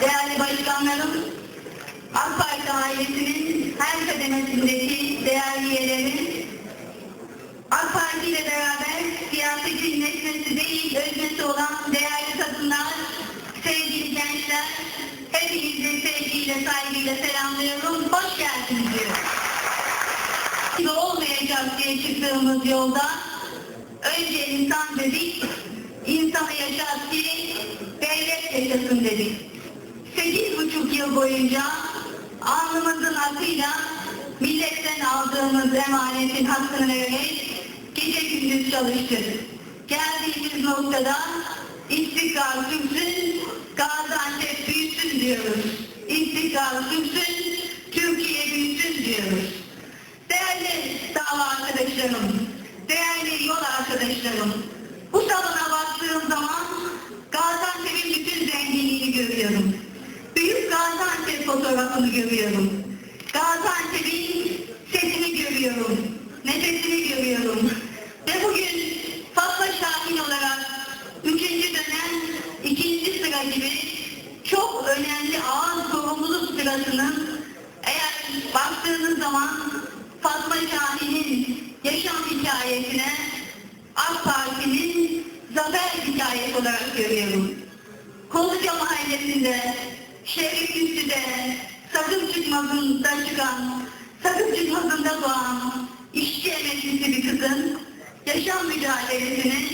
değerli başkanlarım, AK Parti ailesinin her kademesindeki değerli üyelerimiz, AK Parti ile beraber siyasetin nesnesi değil, öznesi olan değerli kadınlar, sevgili gençler, hepinizi sevgiyle, saygıyla selamlıyorum. Hoş geldiniz diyorum. Olmayacak diye çıktığımız yolda önce insan dedik, insanı yaşat ki devlet yaşasın dedik. Boyunca alnımızın akıyla milletten aldığımız emanetin hakkını vererek gece gündüz çalıştık. Geldiğimiz noktada istikrar sürsün, Gaziantep büyüsün diyoruz. İstikrar sürsün, Türkiye büyüsün diyoruz. Değerli dava arkadaşlarım, değerli yol arkadaşlarım, bu salona baktığım zaman Gaziantep'in bütün zenginliğini görüyorum. Büyük Gaziantep fotoğrafını görüyorum. Gaziantep'in sesini görüyorum, nefesini görüyorum. Ve bugün Fatma Şahin olarak üçüncü dönem ikinci sıra gibi çok önemli ağır sorumluluk sırasının eğer baktığınız zaman Fatma Şahin'in yaşam hikayesine AK Parti'nin zafer hikayesi olarak görüyorum. Kolıca Mahallesi'nde, Şerif Üstü'de, Sakın Çıkmaz'ında çıkan, Sakın Çıkmaz'ında doğan işçi emeklisi bir kızın yaşam mücadelesini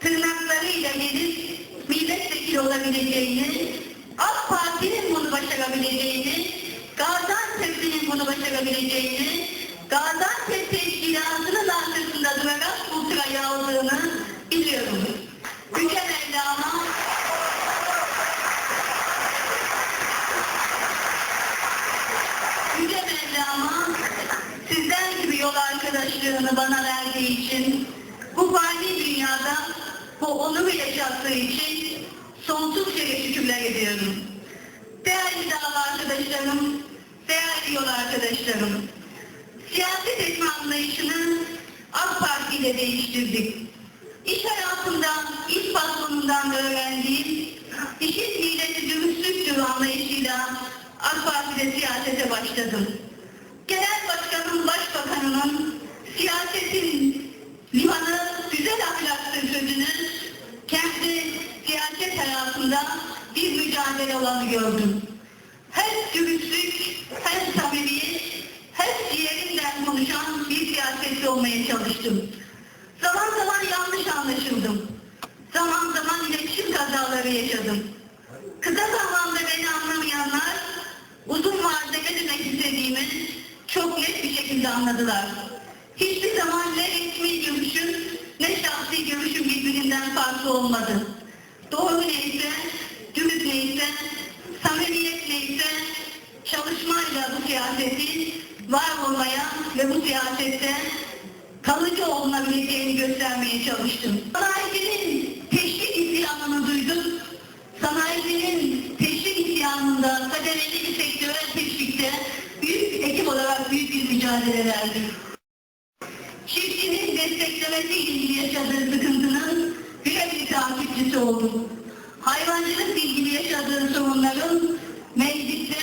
tırnaklarıyla gelip milletvekili olabileceğini, AK Parti'nin bunu başarabileceğini, Gaziantep'in bunu başarabileceğini, Gaziantep teşkilatının arkasında durarak bu aldığını biliyorum. Yüce Mevlana Yüce Mevlana sizden gibi yol arkadaşlığını bana verdiği için bu fani dünyada bu onuru yaşattığı için sonsuz yere şükürler ediyorum. Değerli dava arkadaşlarım, değerli yol arkadaşlarım, siyaset etme anlayışını AK Parti ile değiştirdik. İş hayatından, iş patronundan öğrendiğim işin hilesi dürüstlüktür anlayışıyla AK Parti'de siyasete başladım. Olmaya çalıştım. Zaman zaman yanlış anlaşıldım. Zaman zaman iletişim kazaları yaşadım. Kısa zamanda beni anlamayanlar uzun vadede ne demek istediğimi çok net bir şekilde anladılar. Hiçbir zaman ne resmi görüşüm ne şahsi görüşüm birbirinden farklı olmadı. Doğru neyse, dürüst neyse, samimiyet neyse çalışmayla bu siyaseti var olmaya ve bu siyasette kalıcı olunabileceğini göstermeye çalıştım. Sanayicinin teşvik isyanını duydum. Sanayicinin teşvik isyanında kademeli bir sektörel teşvikte büyük ekip olarak büyük bir mücadele verdik. Çiftçinin desteklemesiyle ilgili yaşadığı sıkıntının birebir takipçisi oldum. Hayvancılıkla ilgili yaşadığı sorunların mecliste,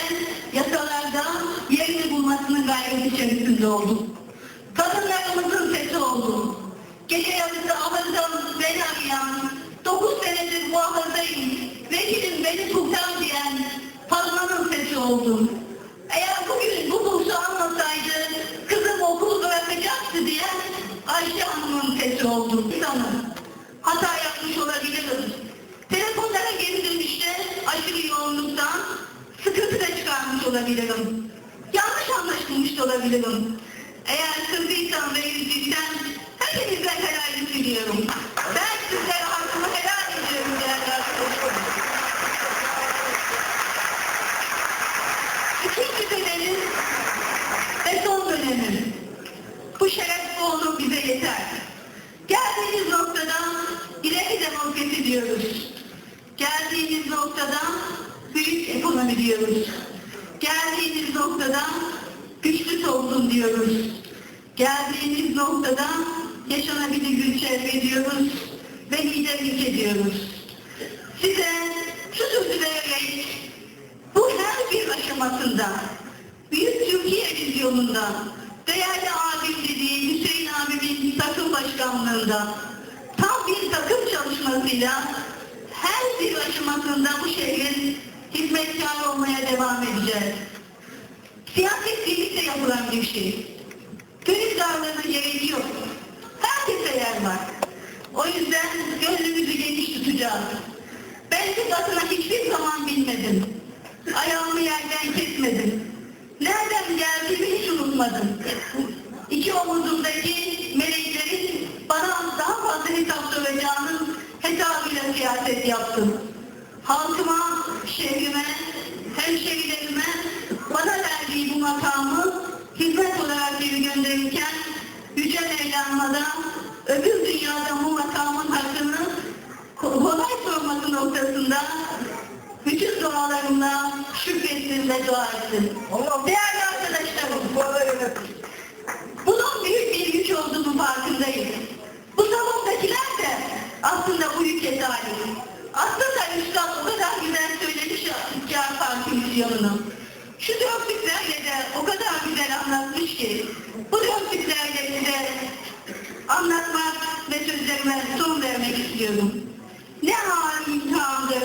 yasalarda yerini bulmasının gayreti içerisinde oldum. Gece yarısı ahırdan beni arayan, dokuz senedir bu ahırdayım, vekilim beni kurtar diyen Fatma'nın sesi oldum. Eğer bugün bu kursu almasaydı kızım okulu bırakacaktı diyen Ayşe Hanım'ın sesi oldum. Sanırım hata yapmış olabilirim. Telefonlara geri dönüşte aşırı yoğunluktan sıkıntı da çıkarmış olabilirim. Yanlış anlaşılmış olabilirim. Eğer kızdıysam ve hepinizden diliyorum. Ben sizlere hakkımı helal ediyorum değerli arkadaşlarım. İkinci dönemin ve son dönemin bu şerefli olur bize yeter. Geldiğimiz noktada ileri demokrasi diyoruz. Geldiğimiz noktada büyük ekonomi diyoruz. Geldiğimiz noktada güçlü toplum diyoruz. Geldiğimiz noktada yaşanabilir bir çevre diyoruz ve liderlik ediyoruz. Size şu sözü vererek aşamasında Büyük Türkiye vizyonunda değerli abim dediğim Hüseyin abimin takım başkanlığında tam bir takım çalışmasıyla her bir aşamasında bu şehrin hizmetkarı olmaya devam edeceğiz. Siyaset birlikte yapılan bir şey. Gönül dağlarına gerek yok. Herkese yer var. O yüzden gönlümüzü geniş tutacağız. Ben bu adına hiçbir zaman bilmedim. Ayağımı yerden kesmedim. Nereden geldiğimi hiç unutmadım. İki omuzumdaki meleklerin bana daha fazla hesap soracağının hesabıyla siyaset yaptım. Halkıma, şehrime, hemşehrilerime bana verdiği bu makamı hizmet olarak geri gönderirken Yüce Mevlam'a da öbür dünyada bu makamın hakkını kolay sorması noktasında bütün dualarımla şükretsin ve dua etsin. Değerli arkadaşlarım, bunun büyük bir güç olduğunu farkındayım. Bu salondakiler de aslında bu ülke talih. Aslında Üstad o kadar güzel söylemiş İstiklal Parti misyonunu. Şu dörtlüklerle de o kadar güzel anlatmış ki bu dörtlüklerle size anlatmak ve sözlerime son vermek istiyorum. Ne hain imtihandır